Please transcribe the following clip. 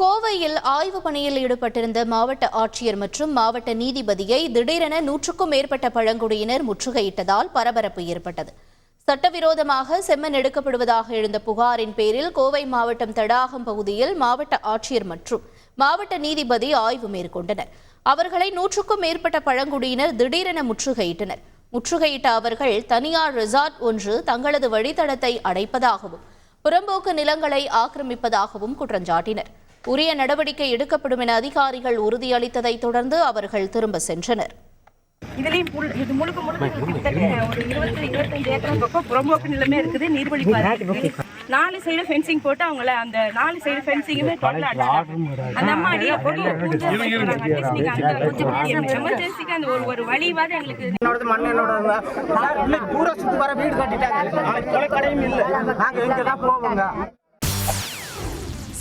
கோவையில் ஆய்வு பணியில் ஈடுபட்டிருந்த மாவட்ட ஆட்சியர் மற்றும் மாவட்ட நீதிபதியை திடீரென நூற்றுக்கும் மேற்பட்ட பழங்குடியினர் முற்றுகையிட்டதால் பரபரப்பு ஏற்பட்டது. சட்டவிரோதமாக செம்மன் எடுக்கப்படுவதாக எழுந்த புகாரின் பேரில் கோவை மாவட்டம் தடாகம் பகுதியில் மாவட்ட ஆட்சியர் மற்றும் மாவட்ட நீதிபதி ஆய்வு மேற்கொண்டனர். அவர்களை நூற்றுக்கும் மேற்பட்ட பழங்குடியினர் திடீரென முற்றுகையிட்டனர். முற்றுகையிட்ட அவர்கள் தனியார் ரிசார்ட் ஒன்று தங்களது வழித்தடத்தை அடைப்பதாகவும் புறம்போக்கு நிலங்களை ஆக்கிரமிப்பதாகவும் குற்றஞ்சாட்டினர். உரிய நடவடிக்கை எடுக்கப்படும் என அதிகாரிகள் உறுதியளித்ததைத் தொடர்ந்து அவர்கள் திரும்ப சென்றனர். இதுலயும் இது முழுக்க முழுக்க ஒரு இருபத்தி இருபத்தஞ்சு ஏக்கர் பக்கம் புறம்போக்கு நிலமே இருக்குது. நீர்வழி. நாலு சைடு ஃபென்சிங் போட்டு அவங்கள அந்த நாலு சைடு ஃபென்சிங்குமே அந்த அம்மா அடியா போட்டு எமர்ஜென்சிக்கு அந்த ஒரு ஒரு வழிவாத எங்களுக்கு என்னோடது மண் என்னோட சார் இன்னைக்கு பூரா சுத்தி வர வீடு கட்டிட்டாங்க. நாளைக்கு கொலை கடையும் இல்ல. நாங்க இங்க தான் போவோங்க.